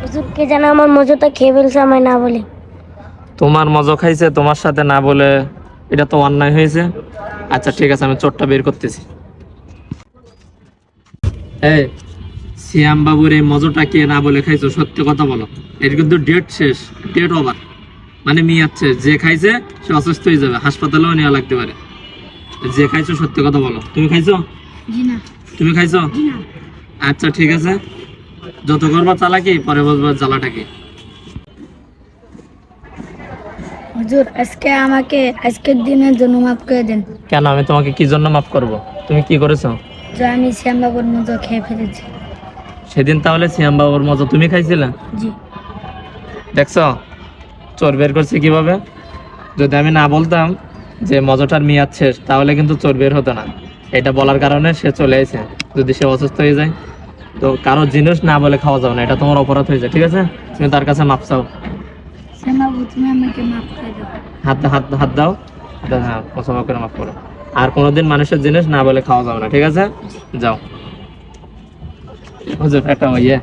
হুজুর কে জানে আমার মজুটা খেয়ে ফেলছে আমায় না বলে। তোমার মজা খাইছে তোমার সাথে না বলে এটা তো অন্যায় হয়েছে। আচ্ছা ঠিক আছে আমি চোরটা বের করতেছি। এই সিয়াম বাবুর এই মজাটা কে না বলে খাইছো সত্যি কথা বলো। এর কিন্তু ডেট শেষ ডেট ওভার মানে মিয়াচ্ছে যে খাইছে সে অসুস্থ হয়ে যাবে। হাসপাতালেও নেওয়া লাগতে পারে। যে খাইছো সত্যি কথা বলো। তুমি খাইছো? তুমি খাইছো? আচ্ছা ঠিক আছে। যত করবা চালাকি পরে বসবা জ্বালাটা কি হুজুর আজকে আমাকে আজকের দিনের জন্য মাফ করে দেন। কেন? আমি তোমাকে কি জন্য মাফ করব? তুমি কি করেছ? যে আমি শ্যামবাবুর মজা খেয়ে ফেলেছি। সেদিন তাহলে শ্যাম বাবুর মজা তুমি খাইছিলে? জি। দেখছ? চোর বের করছে কীভাবে? যদি আমি না বলতাম যে মজাটার মেয়াদ শেষ তাহলে কিন্তু চোর বের হতো না। এটা বলার কারণে সে চলে এসে যদি সে অসুস্থ হয়ে যায় তো কারও জিনিস না বলে খাওয়া যাবে না এটা তোমার অপরাধ হয়ে যায় ঠিক আছে? তুমি তার কাছে মাপ চাও। হাত হাত হাত দাও। হ্যাঁ করে মাফ করো। আর কোনোদিন মানুষের জিনিস না বলে খাওয়া যাবে না ঠিক আছে? যাও। হুজুর একটা ইয়ে।